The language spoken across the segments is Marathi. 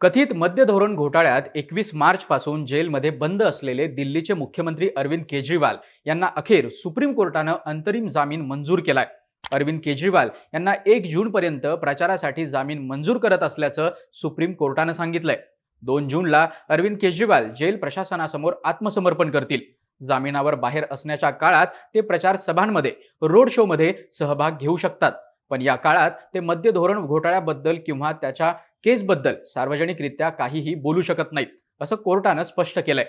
कथित मद्य धोरण घोटाळ्यात एकवीस मार्चपासून जेलमध्ये बंद असलेले दिल्लीचे मुख्यमंत्री अरविंद केजरीवाल यांना अखेर सुप्रीम कोर्टानं अंतरिम जामीन मंजूर केलाय. अरविंद केजरीवाल यांना एक जूनपर्यंत प्रचारासाठी जामीन मंजूर करत असल्याचं सुप्रीम कोर्टानं सांगितलंय. दोन जूनला अरविंद केजरीवाल जेल प्रशासनासमोर आत्मसमर्पण करतील. जामिनावर बाहेर असण्याच्या काळात ते प्रचार सभांमध्ये रोड शोमध्ये सहभाग घेऊ शकतात. पण या काळात ते मद्य धोरण घोटाळ्याबद्दल किंवा त्याच्या केसबद्दल सार्वजनिकरित्या काहीही बोलू शकत नाहीत असं कोर्टानं स्पष्ट केलंय.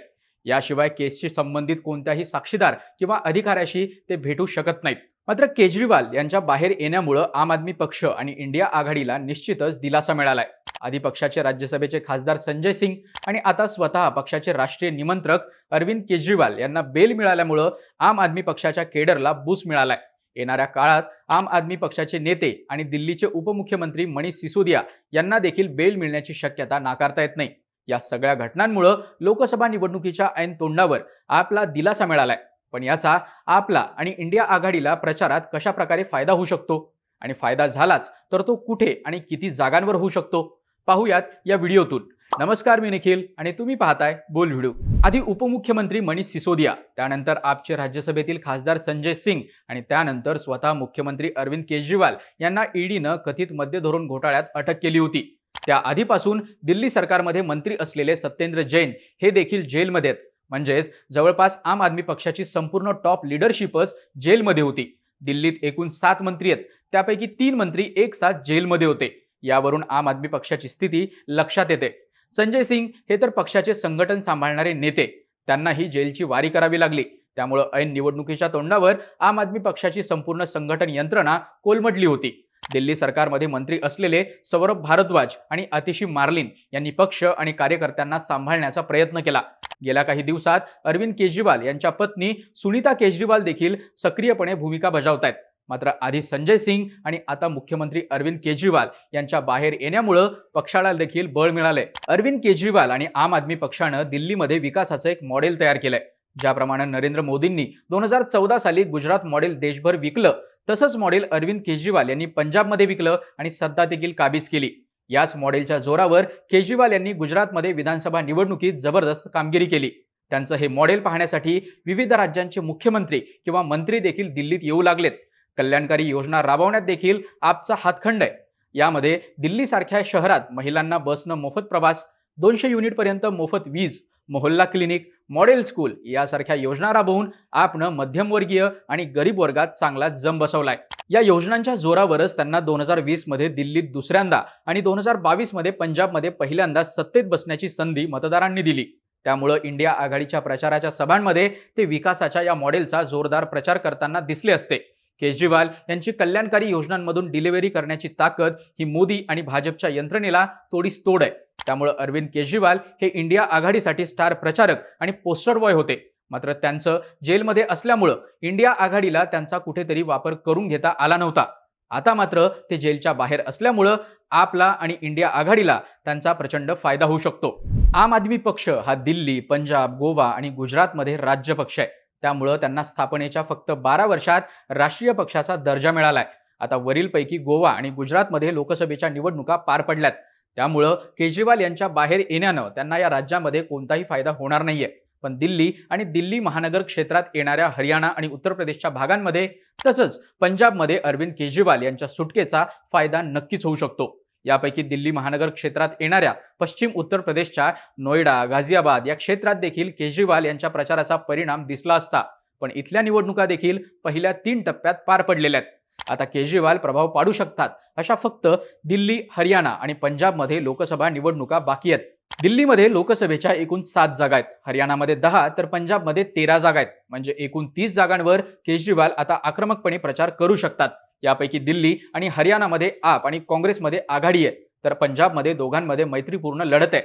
याशिवाय केसशी संबंधित कोणत्याही साक्षीदार किंवा अधिकाऱ्याशी ते भेटू शकत नाहीत. मात्र केजरीवाल यांच्या बाहेर येण्यामुळं आम आदमी पक्ष आणि इंडिया आघाडीला निश्चितच दिलासा मिळालाय. आधी पक्षाचे राज्यसभेचे खासदार संजय सिंग आणि आता स्वतः पक्षाचे राष्ट्रीय निमंत्रक अरविंद केजरीवाल यांना बेल मिळाल्यामुळं आम आदमी पक्षाच्या केडरला बूस मिळालाय. येणाऱ्या काळात आम आदमी पक्षाचे नेते आणि दिल्लीचे उपमुख्यमंत्री मनीष सिसोदिया यांना देखील बेल मिळण्याची शक्यता नाकारता येत नाही. या सगळ्या घटनांमुळं लोकसभा निवडणुकीच्या ऐन तोंडावर आपला दिलासा मिळालाय. पण याचा आपला आणि इंडिया आघाडीला प्रचारात कशा प्रकारे फायदा होऊ शकतो? आणि फायदा झालाच तर तो कुठे आणि किती जागांवर होऊ शकतो? पाहूयात या व्हिडिओतून. नमस्कार मी निखिल आणि तुम्ही पाहताय बोल व्हिडिओ. आधी उपमुख्यमंत्री मनीष सिसोदिया त्यानंतर आपचे राज्यसभेतील खासदार संजय सिंग आणि त्यानंतर स्वतः मुख्यमंत्री अरविंद केजरीवाल यांना ईडीनं कथित मद्य धोरण घोटाळ्यात अटक केली होती. त्या आधीपासून दिल्ली सरकारमध्ये मंत्री असलेले सत्येंद्र जैन हे देखील जेलमध्ये आहेत. म्हणजेच जवळपास आम आदमी पक्षाची संपूर्ण टॉप लिडरशिपच जेलमध्ये होती. दिल्लीत एकूण सात मंत्री आहेत. त्यापैकी तीन मंत्री एक साथ जेलमध्ये होते. यावरून आम आदमी पक्षाची स्थिती लक्षात येते. संजय सिंग हे तर पक्षाचे संघटन सांभाळणारे नेते. त्यांनाही जेलची वारी करावी लागली. त्यामुळं ऐन निवडणुकीच्या तोंडावर आम आदमी पक्षाची संपूर्ण संघटन यंत्रणा कोलमडली होती. दिल्ली सरकारमध्ये मंत्री असलेले सौरभ भारद्वाज आणि अतिशी मार्लिन यांनी पक्ष आणि कार्यकर्त्यांना सांभाळण्याचा प्रयत्न केला. गेल्या काही दिवसात अरविंद केजरीवाल यांच्या पत्नी सुनीता केजरीवाल देखील सक्रियपणे भूमिका बजावत आहेत मात्र आधी संजय सिंग आणि आता मुख्यमंत्री अरविंद केजरीवाल यांच्या बाहेर येण्यामुळं पक्षाला देखील बळ मिळालंय. अरविंद केजरीवाल आणि आम आदमी पक्षानं दिल्लीमध्ये विकासाचं एक मॉडेल तयार केलंय. ज्याप्रमाणे नरेंद्र मोदींनी दोन हजार चौदा साली गुजरात मॉडेल देशभर विकलं तसंच मॉडेल अरविंद केजरीवाल यांनी पंजाबमध्ये विकलं आणि सत्ता देखील काबीज केली. याच मॉडेलच्या जोरावर केजरीवाल यांनी गुजरातमध्ये विधानसभा निवडणुकीत जबरदस्त कामगिरी केली. त्यांचं हे मॉडेल पाहण्यासाठी विविध राज्यांचे मुख्यमंत्री किंवा मंत्री देखील दिल्लीत येऊ लागलेत. कल्याणकारी योजना राबवण्यात देखील आपचा हातखंड आहे. यामध्ये दिल्लीसारख्या शहरात महिलांना बसनं मोफत प्रवास दोनशे युनिटपर्यंत मोफत वीज मोहल्ला क्लिनिक मॉडेल स्कूल यासारख्या योजना राबवून आपनं मध्यमवर्गीय आणि गरीब वर्गात चांगला जम बसवलाय. या योजनांच्या जोरावरच त्यांना दोन हजार वीसमध्ये दिल्लीत दुसऱ्यांदा आणि दोन हजार बावीसमध्ये पंजाबमध्ये पहिल्यांदा सत्तेत बसण्याची संधी मतदारांनी दिली. त्यामुळं इंडिया आघाडीच्या प्रचाराच्या सभांमध्ये ते विकासाच्या या मॉडेलचा जोरदार प्रचार करताना दिसले असते. केजरीवाल यांची कल्याणकारी योजनांमधून डिलिव्हरी करण्याची ताकद ही मोदी आणि भाजपच्या यंत्रणेला तोडीस तोड आहे. त्यामुळे अरविंद केजरीवाल हे इंडिया आघाडीसाठी स्टार प्रचारक आणि पोस्टर बॉय होते. मात्र त्यांचं जेलमध्ये असल्यामुळं इंडिया आघाडीला त्यांचा कुठेतरी वापर करून घेता आला नव्हता. आता मात्र ते जेलच्या बाहेर असल्यामुळं आपला आणि इंडिया आघाडीला त्यांचा प्रचंड फायदा होऊ शकतो. आम आदमी पक्ष हा दिल्ली पंजाब गोवा आणि गुजरातमध्ये राज्य पक्ष आहे. त्यामुळं त्यांना स्थापनेच्या फक्त बारा वर्षात राष्ट्रीय पक्षाचा दर्जा मिळालाय. आता वरीलपैकी गोवा आणि गुजरातमध्ये लोकसभेच्या निवडणुका पार पडल्यात. त्यामुळं केजरीवाल यांच्या बाहेर येण्यानं त्यांना या राज्यामध्ये कोणताही फायदा होणार नाहीये. पण दिल्ली आणि दिल्ली महानगर क्षेत्रात येणाऱ्या हरियाणा आणि उत्तर प्रदेशच्या भागांमध्ये तसंच पंजाबमध्ये अरविंद केजरीवाल यांच्या सुटकेचा फायदा नक्कीच होऊ शकतो. यापैकी दिल्ली महानगर क्षेत्रात येणाऱ्या पश्चिम उत्तर प्रदेशच्या नोएडा गाझियाबाद या क्षेत्रात देखील केजरीवाल यांच्या प्रचाराचा परिणाम दिसला असता. पण इथल्या निवडणुका देखील पहिल्या तीन टप्प्यात पार पडलेल्या आहेत. आता केजरीवाल प्रभाव पाडू शकतात अशा फक्त दिल्ली हरियाणा आणि पंजाबमध्ये लोकसभा निवडणुका बाकी आहेत. दिल्लीमध्ये लोकसभेच्या एकूण सात जागा आहेत. हरियाणामध्ये दहा तर पंजाबमध्ये तेरा जागा आहेत. म्हणजे एकूण तीस जागांवर केजरीवाल आता आक्रमकपणे प्रचार करू शकतात. यापैकी दिल्ली आणि हरियाणामध्ये आप आणि काँग्रेसमध्ये आघाडी आहे. तर पंजाबमध्ये दोघांमध्ये मैत्रीपूर्ण लढत आहे.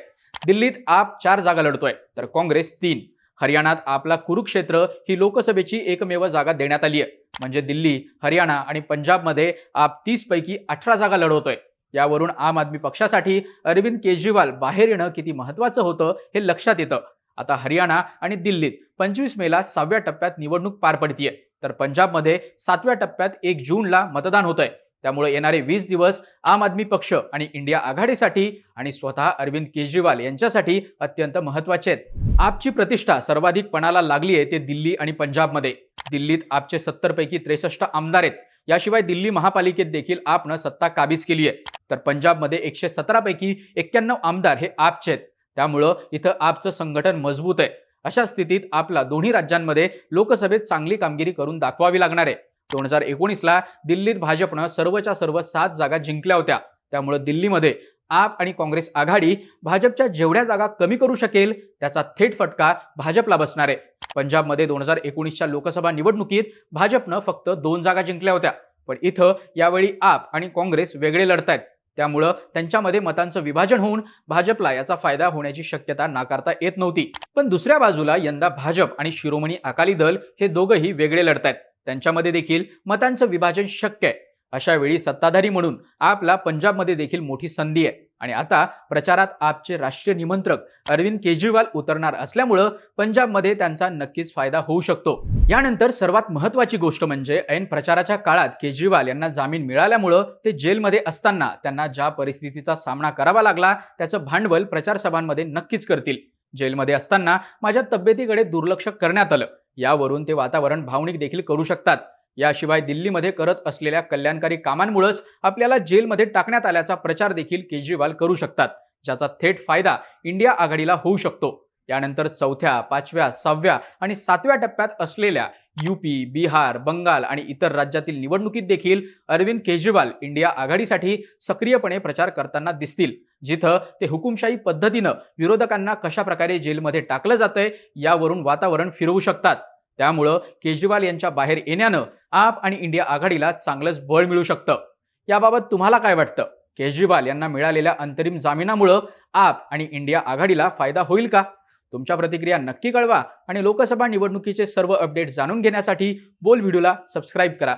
दिल्लीत आप चार जागा लढतोय. तर काँग्रेस तीन. हरियाणात आपला कुरुक्षेत्र ही लोकसभेची एकमेव जागा देण्यात आली आहे. म्हणजे दिल्ली हरियाणा आणि पंजाबमध्ये आप तीसपैकी अठरा जागा लढवतोय. यावरून आम आदमी पक्षासाठी अरविंद केजरीवाल बाहेर येणं किती महत्वाचं होतं हे लक्षात येतं. आता हरियाणा आणि दिल्लीत पंचवीस मेला सहाव्या टप्प्यात निवडणूक पार पडतीये. तर पंजाबमध्ये सातव्या टप्प्यात एक जूनला मतदान होतंय. त्यामुळे येणारे वीस दिवस आम आदमी पक्ष आणि इंडिया आघाडीसाठी आणि स्वतः अरविंद केजरीवाल यांच्यासाठी अत्यंत महत्त्वाचे आहेत. आपची प्रतिष्ठा सर्वाधिक पणाला लागली आहे ते दिल्ली आणि पंजाबमध्ये. दिल्लीत आपचे सत्तर पैकी त्रेसष्ट आमदार आहेत. याशिवाय दिल्ली महापालिकेत देखील आपनं सत्ता काबीज केली आहे. तर पंजाबमध्ये एकशे सतरा पैकी एक्क्याण्णव आमदार हे आपचे आहेत. त्यामुळं इथं आपचं संघटन मजबूत आहे. अशा स्थितीत आपला दोन्ही राज्यांमध्ये लोकसभेत चांगली कामगिरी करून दाखवावी लागणार आहे. दोन हजार एकोणीसला दिल्लीत भाजपनं सर्वच्या सर्व सात जागा जिंकल्या होत्या. त्यामुळे दिल्लीमध्ये आप आणि काँग्रेस आघाडी भाजपच्या जेवढ्या जागा कमी करू शकेल त्याचा थेट फटका भाजपला बसणार आहे. पंजाबमध्ये दोन हजार एकोणीसच्या लोकसभा निवडणुकीत भाजपनं फक्त दोन जागा जिंकल्या होत्या. पण इथं यावेळी आप आणि काँग्रेस वेगळे लढत आहेत त्यामुळं त्यांच्यामध्ये मतांचं विभाजन होऊन भाजपला याचा फायदा होण्याची शक्यता नाकारता येत नव्हती. पण दुसऱ्या बाजूला यंदा भाजप आणि शिरोमणी अकाली दल हे दोघंही वेगळे लढत आहेत त्यांच्यामध्ये देखील मतांचं विभाजन शक्य आहे. अशा वेळी सत्ताधारी म्हणून आपला पंजाबमध्ये देखील मोठी संधी आहे. आणि आता प्रचारात आपचे राष्ट्रीय निमंत्रक अरविंद केजरीवाल उतरणार असल्यामुळं पंजाबमध्ये त्यांचा नक्कीच फायदा होऊ शकतो. यानंतर सर्वात महत्वाची गोष्ट म्हणजे ऐन प्रचाराच्या काळात केजरीवाल यांना जामीन मिळाल्यामुळं ते जेलमध्ये असताना त्यांना ज्या परिस्थितीचा सामना करावा लागला त्याचं भांडवल प्रचार सभांमध्ये नक्कीच करतील. जेलमध्ये असताना माझ्या तब्येतीकडे दुर्लक्ष करण्यात आलं. यावरून ते वातावरण भावनिक देखील करू शकतात. याशिवाय दिल्लीमध्ये करत असलेल्या कल्याणकारी कामांमुळेच आपल्याला जेलमध्ये टाकण्यात आल्याचा प्रचार देखील केजरीवाल करू शकतात ज्याचा थेट फायदा इंडिया आघाडीला होऊ शकतो. यानंतर चौथ्या पाचव्या सहाव्या आणि सातव्या टप्प्यात असलेल्या यूपी बिहार बंगाल आणि इतर राज्यातील निवडणुकीत देखील अरविंद केजरीवाल इंडिया आघाडीसाठी सक्रियपणे प्रचार करताना दिसतील. जिथं ते हुकुमशाही पद्धतीनं विरोधकांना कशा प्रकारे जेलमध्ये टाकलं जातंय यावरून वातावरण फिरवू शकतात. त्यामुळं केजरीवाल यांच्या बाहेर येण्यानं आप आणि इंडिया आघाडीला चांगलंच बळ मिळू शकतं. याबाबत तुम्हाला काय वाटतं? केजरीवाल यांना मिळालेल्या अंतरिम जामिनामुळं आप आणि इंडिया आघाडीला फायदा होईल का? तुमच्या प्रतिक्रिया नक्की कळवा आणि लोकसभा निवडणुकीचे सर्व अपडेट जाणून घेण्यासाठी बोल व्हिडिओला सबस्क्राईब करा.